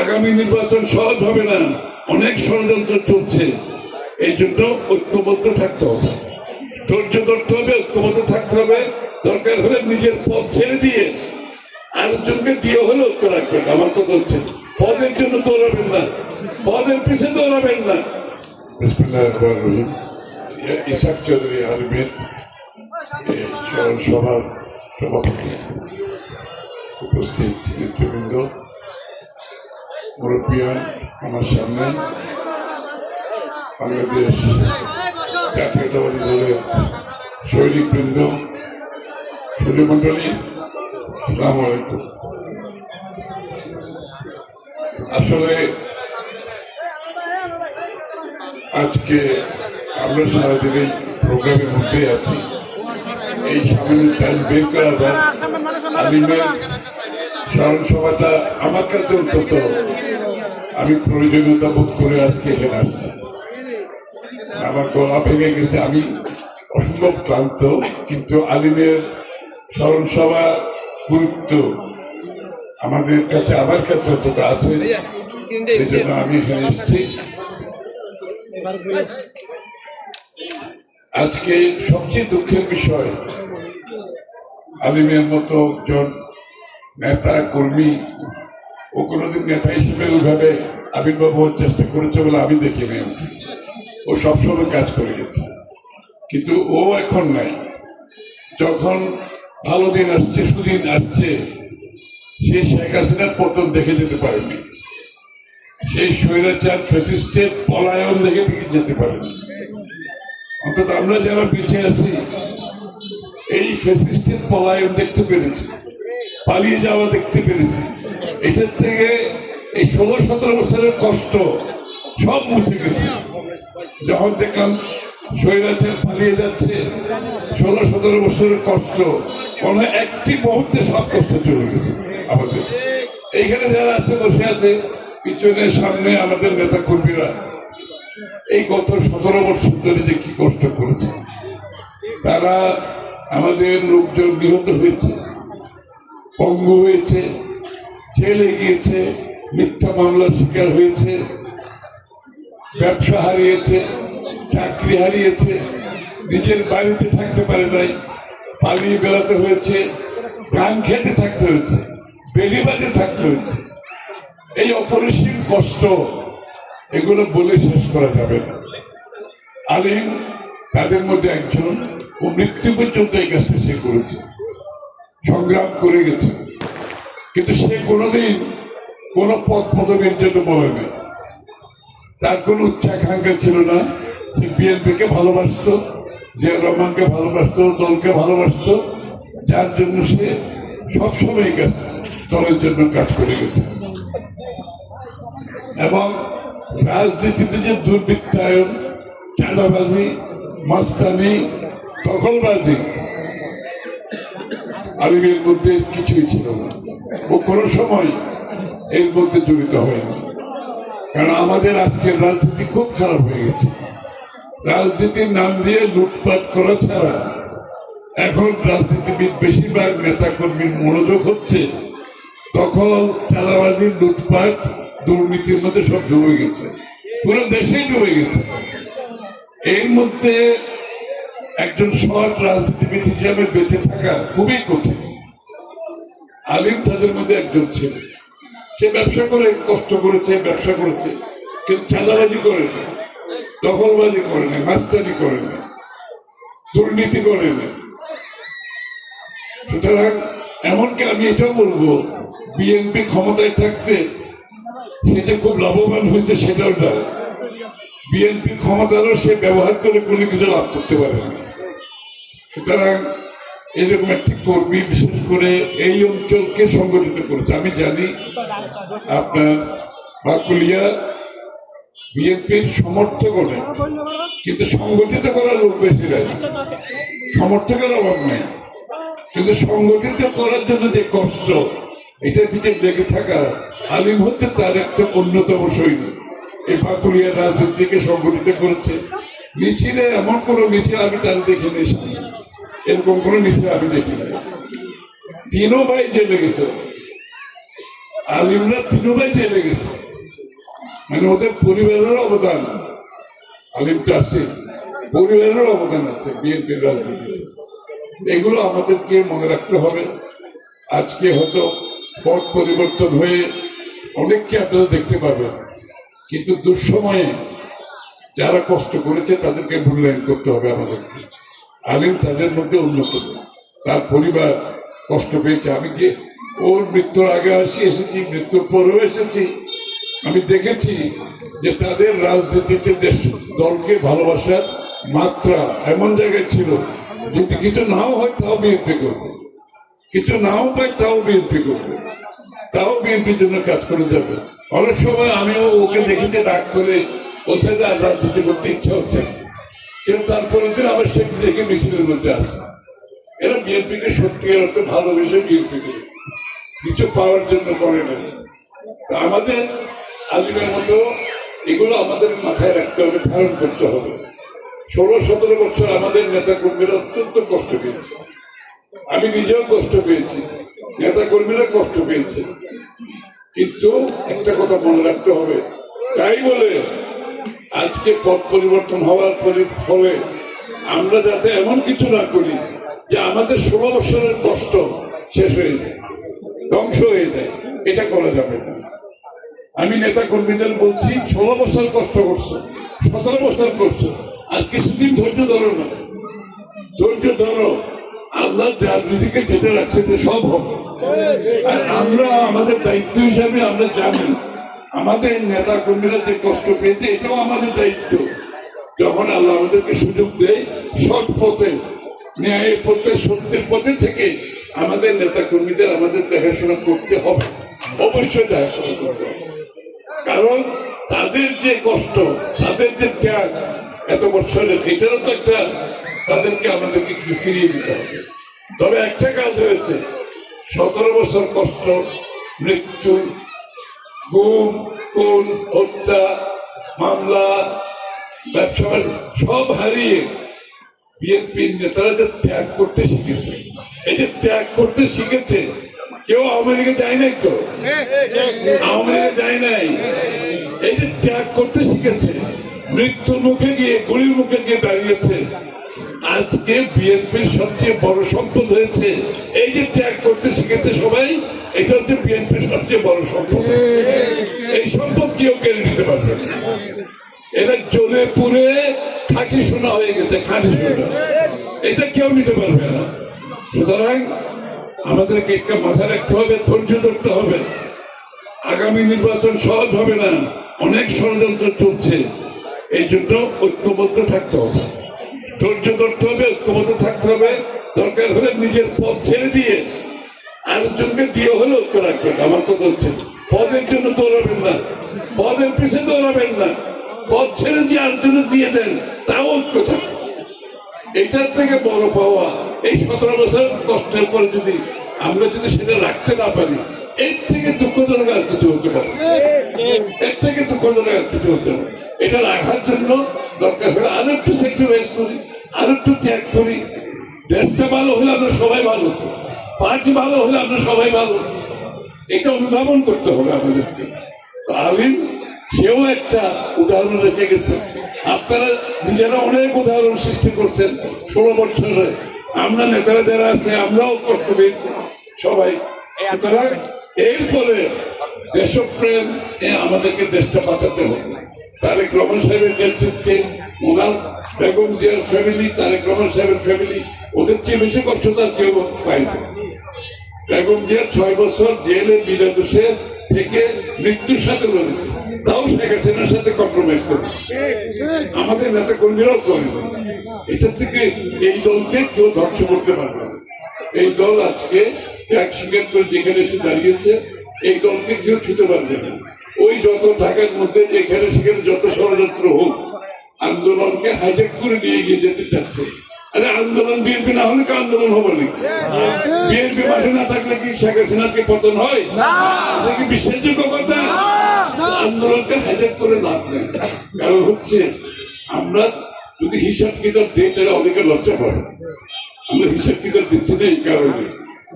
আগামী নির্বাচন সহজ হবে না। অনেক ষড়যন্ত্র চলছে। এই জন্য ঐক্যবদ্ধ থাকতে হবে। ধৈর্য ধরতে হবে, ঐক্যবদ্ধ থাকতে হবে। দরকার হলে নিজের পথ ছেড়ে দিয়ে আরেকজনকে দিয়ে হলে ঐক্য রাখবেন। আমার কথা হচ্ছে, পদের জন্য দৌড়াবেন না। পদের পিছিয়ে দৌড়াবেন না। ইসাক চৌধুরী আলমের সভার সভাপতি। উপস্থিত নেতৃবৃন্দ। মুরব্বিয়ান আমার সামনে বাংলাদেশ জাতীয়তাবাদী দলের সৈনিকবৃন্দ সুধীমণ্ডলী সালাম আলাইকুম। আসলে আজকে আমরা সারাদিন এই প্রোগ্রামের মধ্যে আছি। এই সামান্য টাইম বের করা যায়। আলিমের স্মরণ সভাটা আমার কাছে অন্তত আমি প্রয়োজনীয়তা বোধ করে আজকে এখানে আসছি। আমার গলা ভেঙে গেছে। আমি অসম্ভব ক্লান্ত, কিন্তু আলিমের স্মরণ সভা গুরুত্ব আমাদের কাছে, আমার কাছে অন্তত আছে। আমি এখানে এসেছি। আজকে সবচেয়ে দুঃখের বিষয়, আলিমের মতো একজন নেতা কর্মী ও কোনোদিন নেতা হিসেবে ওইভাবে আবির্ভাব হওয়ার চেষ্টা করেছে বলে আমি দেখি নাই। ও সবসময় কাজ করে গেছে। কিন্তু ও এখন নাই। যখন ভালো দিন আসছে সুদিন আসছে সে শেখ হাসিনার পতন দেখে যেতে পারেনি। সেই স্বৈরাচার ফ্যাসিস্টের পলায়ন দেখে যেতে পারেনি। অন্তত আমরা যারা পিছিয়ে আছি, এই ফ্যাসিস্টের পলায়ন দেখতে পেরেছি। পালিয়ে যাওয়া দেখতে পেরেছি। এটার থেকে এই ষোলো সতেরো বছরের কষ্ট সব মুছে গেছে। যখন দেখলাম স্বৈরাচার পালিয়ে যাচ্ছে, ষোলো সতেরো বছরের কষ্ট কোনো একটি মুহূর্তে সব কষ্ট চলে গেছে আমাদের। এইখানে যারা আছে, বসে আছে পিছনে সামনে আমাদের নেতা কর্মীরা এই গত সতেরো বছর ধরে যে কি কষ্ট করেছে, তারা আমাদের লোকজন নিহত হয়েছে। পঙ্গু হয়েছে, জেলে গিয়েছে, মিথ্যা মামলার শিকার হয়েছে, ব্যবসা হারিয়েছে, চাকরি হারিয়েছে, নিজের বাড়িতে থাকতে পারে নাই, পালিয়ে বেড়াতে হয়েছে ধান খেতে থাকতে হয়েছে বেরিবাজে থাকতে হয়েছে। এই অপরিসীম কষ্ট, এগুলো বলে শেষ করা যাবে না। আলিম, তাদের মধ্যে একজন, ও মৃত্যু পর্যন্ত এই কাজটা সে করেছে। সংগ্রাম করে গেছে। কিন্তু সে কোনোদিন কোন পদ পদবীর জন্য বলেনি তার কোনো উচ্চাকাঙ্ক্ষা ছিল না। সে বিএনপিকে ভালোবাসতো জিয়া রহমানকে ভালোবাসতো, দলকে ভালোবাসতো। যার জন্য সে সবসময় দলের জন্য কাজ করে গেছে। এবং রাজনীতিতে যে দুর্বৃত্তায়ন, চাঁদাবাজি, মাস্তানি, দখলবাজি আলিমের মধ্যে কিছুই ছিল না। ও কোনো সময় এর মধ্যে জড়িত হয়নি। কারণ আমাদের আজকের রাজনীতি খুব খারাপ হয়ে গেছে। রাজনীতির নাম দিয়ে লুটপাট করা ছাড়া এখন রাজনীতিবিদ বেশিরভাগ নেতা কর্মীর মনোযোগ হচ্ছে, তখন চালাবাজি লুটপাট দুর্নীতির মধ্যে সব ডুবে গেছে। পুরো দেশেই ডুবে গেছে। এর মধ্যে একজন সৎ রাজনীতিবিদ হিসাবে বেঁচে থাকা খুবই কঠিন। আলিম তাদের মধ্যে একজন ছিল সে ব্যবসা করে কষ্ট করেছে, ব্যবসা করেছে, কিন্তু চাঁদাবাজি করে না, দখলবাজি করে না, মাস্তানি করে না, দুর্নীতি করে না। সুতরাং এমনকি আমি এটাও বলব, বিএনপি ক্ষমতায় থাকতে সে যে খুব লাভবান হয়েছে সেটাও না বিএনপি ক্ষমতারও সে ব্যবহার করে কোনো কিছু লাভ করতে পারে না সুতরাং এরকম একটি কর্মী বিশেষ করে এই অঞ্চলকে সংগঠিত করেছে। আমি জানি আপনার বাকুলিয়া বিএনপির সমর্থক অনেক, কিন্তু সংগঠিত করার লোক বেশি নাই। সমর্থকের অভাব নেই। কিন্তু সংগঠিত করার জন্য যে কষ্ট এটার পিছনে লেগে থাকা, আলিম হচ্ছে তার একটা অন্যতম সৈনিক এই বাকুলিয়ার রাজনীতিকে সংগঠিত করেছে। মিছিলে এমন কোনো মিছিল আমি তার দেখিনি। সামনে। এরকম কোন মিছিল আমি দেখি নাই। তিনও ভাই জেলে গেছে। আলিমরা তিনও ভাই জেলে গেছে। মানে ওদের পরিবারের অবদান। আলিম আছে। পরিবারের অবদান আছে বিএনপির রাজনীতিতে। এগুলো আমাদেরকে মনে রাখতে হবে। আজকে হয়তো পথ পরিবর্তন হয়ে অনেককে আপনারা দেখতে পাবেন কিন্তু দুঃসময়ে যারা কষ্ট করেছে তাদেরকে মূল্যায়ন করতে হবে আমাদেরকে। আলিম তাদের মধ্যে অন্যতম তার পরিবার কষ্ট পেয়েছে। আমি কি ওর মৃত্যুর আগে আসি, এসেছি, মৃত্যুর পরেও এসেছি। আমি দেখেছি যে তাদের রাজনীতিতে দেশ, দলকে ভালোবাসার মাত্রা এমন জায়গায় ছিল যদি কিছু নাও হয় তাও বিএনপি করবে। কিছু নাও পায় তাও বিএনপি করবে। তাও বিএনপির জন্য কাজ করে যাবে। অনেক সময় আমিও ওকে দেখেছি রাগ করে ওঠে যে রাজনীতি করতে ইচ্ছা হচ্ছে না। কিন্তু তারপরে দিন আবার সে দেখে মিছিলের মধ্যে আসে এরা বিএনপিকে ভালোবেসে বিএনপি কিছু পাওয়ার জন্য করে না আমাদের আলিমের মতো এগুলো আমাদের মাথায় রাখতে হবে, ধারণ করতে হবে। ষোলো, সতেরো বছর আমাদের নেতা কর্মীরা অত্যন্ত কষ্ট পেয়েছে। আমি নিজেও কষ্ট পেয়েছি। নেতা কর্মীরা কষ্ট পেয়েছে। কিন্তু একটা কথা মনে রাখতে হবে। তাই বলে আজকে পথ পরিবর্তন হওয়ার ফলে আমরা যাতে এমন কিছু না করি যে আমাদের ষোলো বছরের কষ্ট শেষ হয়ে যায়, ধ্বংস হয়ে যায়, এটা করা যাবে না। আমি নেতা কর্মীদের বলছি, ষোলো বছর কষ্ট করছ, সতেরো বছর করছ, আর কিছুদিন ধৈর্য ধরো না। ধৈর্য ধরো, আল্লাহ যার রিজিকে যেতে রাখছে সব হবে। আর আমরা আমাদের দায়িত্ব হিসাবে আমরা জানি আমাদের নেতা কর্মীরা যে কষ্ট পেয়েছে, এটাও আমাদের দায়িত্ব। যখন আল্লাহ আমাদেরকে সুযোগ দেয়, সৎ পথে, ন্যায়ের পথে, সত্যের পথে থেকে আমাদের নেতা কর্মীদের আমাদের দেখাশোনা করতে হবে। অবশ্যই দেখাশোনা করতে হবে। কারণ তাদের যে কষ্ট, তাদের যে ত্যাগ, এত বছরের এটারও তো একটা তাদেরকে আমাদেরকে ফিরিয়ে দিতে হবে। তবে একটা কাজ হয়েছে, সতেরো বছর কষ্ট মৃত্যু গুম খুন, হত্যা, মামলা ব্যবসা সব হারিয়ে বিএনপির নেতারা যে ত্যাগ করতে শিখেছে। এই যে ত্যাগ করতে শিখেছে, কেউ আওয়ামী লীগে যায় নাই তো? আওয়ামী লীগে যায় নাই? এই যে ত্যাগ করতে শিখেছে, মৃত্যুর মুখে গিয়ে, গুলির মুখে গিয়ে দাঁড়িয়েছে আজকে বিএনপির সবচেয়ে বড় সম্পদ হয়েছে। এই যে ত্যাগ করতে শিখেছে সবাই, এটা হচ্ছে বিএনপির সবচেয়ে বড় সম্পদ। এই সম্পদ কেউ কেড়ে নিতে পারবে। এরা জ্বলে পুড়ে খাঁটি শোনা হয়ে গেছে, খাঁটি শোনা এটা কেউ নিতে পারবে না। সুতরাং আমাদেরকে একটা মাথায় রাখতে হবে, ধৈর্য ধরতে হবে। আগামী নির্বাচন সহজ হবে না। অনেক ষড়যন্ত্র চলছে। এই জন্য ঐক্যবদ্ধ থাকতে হবে। ধৈর্য ধরতে হবে ঐক্যবদ্ধ থাকতে হবে। দরকার হলে নিজের পথ ছেড়ে দিয়ে আরেকজনকে দিয়ে হলে ঐক্য রাখবেন। আমার কথা হচ্ছে, পদের জন্য দৌড়াবেন না, পদের পিছে দৌড়াবেন না। পদ ছেড়ে দিয়ে আরেকজনের দিয়ে দেন, তাও ঐক্য থাকবে। এটার থেকে বড় পাওয়া, এই সতেরো বছর কষ্টের পরে যদি আমরা যদি সেটা রাখতে না পারি এর থেকে দুঃখজনক আর কিছু হতে পারে এর থেকে দুঃখজনক আর কিছু হতে পারে এটা রাখার জন্য দরকার হলে আরও একটু স্যাক্রিফাইস করি আরও একটু ত্যাগ করি। দেশটা ভালো হলে আমরা সবাই ভালো হতো। পার্টি ভালো হলে আমরা সবাই ভালো। এটা অনুধাবন করতে হবে আমাদেরকে। আলিম সেও একটা উদাহরণ রেখে গেছে। আপনারা নিজেরা অনেক উদাহরণ সৃষ্টি করছেন ষোলো বছরে। আমরা নেতারা যারা আছে আমরাও কষ্ট পেয়েছি। সবাই। সুতরাং এরপরে দেশপ্রেম এ আমাদেরকে দেশটা বাঁচাতে হবে। তারেক রহমান সাহেবের নেতৃত্বে ওনার বেগম জিয়ার ফ্যামিলি তারেক রহমান সাহেবের ফ্যামিলি ওদের চেয়ে বেশি কষ্ট তার কেউ পাইনি বেগম জিয়া ছয় বছর জেলে বিনা দোষে থেকে মৃত্যুর সাথে লড়েছে। তাও শেখ হাসিনার সাথে কম্প্রোমাইজ করে। আমাদের নেতা কর্মীরাও করে এটার থেকে এই দলকে কেউ ধ্বংস করতে পারবে এই দল আজকে ত্যাগ স্বীকার করে যেখানে এসে দাঁড়িয়েছে এই দলকে কেউ ছুতে পারবে না। ওই যত ঢাকার মধ্যে যেখানে সেখানে যত ষড়যন্ত্র হোক আন্দোলনকে হাইজ্যাক করে নিয়ে গিয়ে যেতে চাচ্ছে। আরে আন্দোলন বিএনপি না হলে আন্দোলন হবে নাকি বিএনপি মাঠে না থাকলে কি শেখ হাসিনার কি পতন হয়? কি বিশ্বাসযোগ্য কথা? আন্দোলনকে হাইজ্যাক করে লাভ নেই। কারণ হচ্ছে আমরা যদি হিসাব কিতাব দিই তাহলে অনেকে লজ্জা পাবে। আমরা হিসাব কিতাব দিচ্ছি না এই কারণে।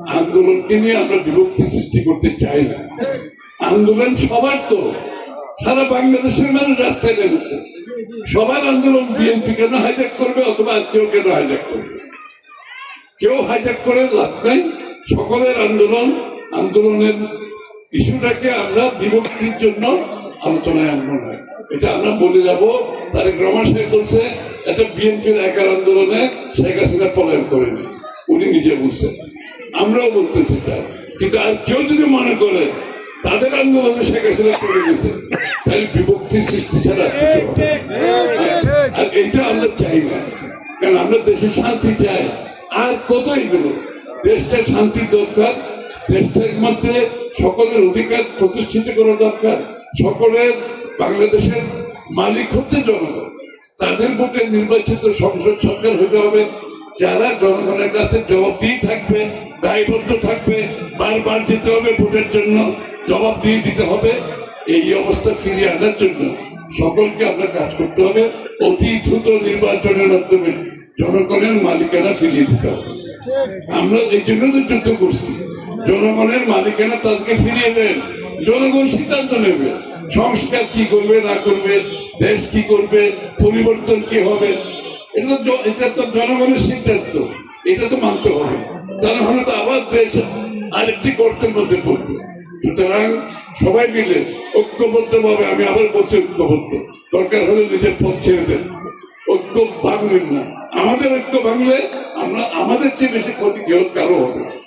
আন্দোলনকে নিয়ে আমরা বিভক্তি সৃষ্টি করতে চাই না। আন্দোলন সবার তো। সারা বাংলাদেশের মানুষ রাস্তায় নেমেছে। সবার আন্দোলন বিএনপি কেন হাইজ্যাক করবে, অথবা কেউ কেন হাইজ্যাক করবে। কেউ হাইজ্যাক করে লাভ নাই। সকলের আন্দোলন, আন্দোলনের ইস্যুটাকে আমরা বিভক্তির জন্য আলোচনায় আনব না। এটা আমরা বলে যাব। তারেক রহমান সাহেব বলছে, এটা বিএনপির একার আন্দোলনে শেখ হাসিনা পলায়ন করেনি। উনি নিজে বলছেন। আমরাও বলতেছি এটা কিন্তু আর কেউ যদি মনে করে, তাদের আন্দোলনে শেখ হাসিনা করে গেছে, তাহলে বিভক্তির সৃষ্টি ছাড়া আর এইটা আমরা চাই না। কারণ আমরা দেশে শান্তি চাই। আর কত এগুলো? দেশটা শান্তির দরকার দেশটার মধ্যে সকলের অধিকার প্রতিষ্ঠিত করা দরকার। সকলের, বাংলাদেশের মালিক হচ্ছে জনগণ। তাদের ভোটে নির্বাচিত সংসদ সরকার হতে হবে যারা জনগণের কাছে জবাবদিহি থাকবে, দায়বদ্ধ থাকবে, বারবার যেতে হবে ভোটের জন্য জবাব দিয়ে দিতে হবে, এই অবস্থা ফিরিয়ে আনার জন্য সকলকে আমরা কাজ করতে হবে। অতি দ্রুত নির্বাচনের মাধ্যমে জনগণের মালিকানা ফিরিয়ে দিতে হবে। আমরা এই জন্য তো যুদ্ধ করছি। জনগণের মালিকানা তাদেরকে ফিরিয়ে দেন। জনগণ সিদ্ধান্ত নেবে, সংস্কার কি করবে, না করবে, দেশ কি করবে, পরিবর্তন কি হবে এটা এটা তো জনগণের সিদ্ধান্ত। এটা তো মানতে হবে। জনগণ তো আবার দেশ আরেকটি গর্তের মধ্যে পড়বে। সুতরাং সবাই মিলে আমি আবার বলছি ঐক্যবদ্ধ, দরকার হলে নিজের পথ ছেড়ে দেন। ঐক্য ভাঙবেন না। আমাদের ঐক্য ভাঙলে আমরা আমাদের চেয়ে বেশি ক্ষতি কেউ কারও হবে।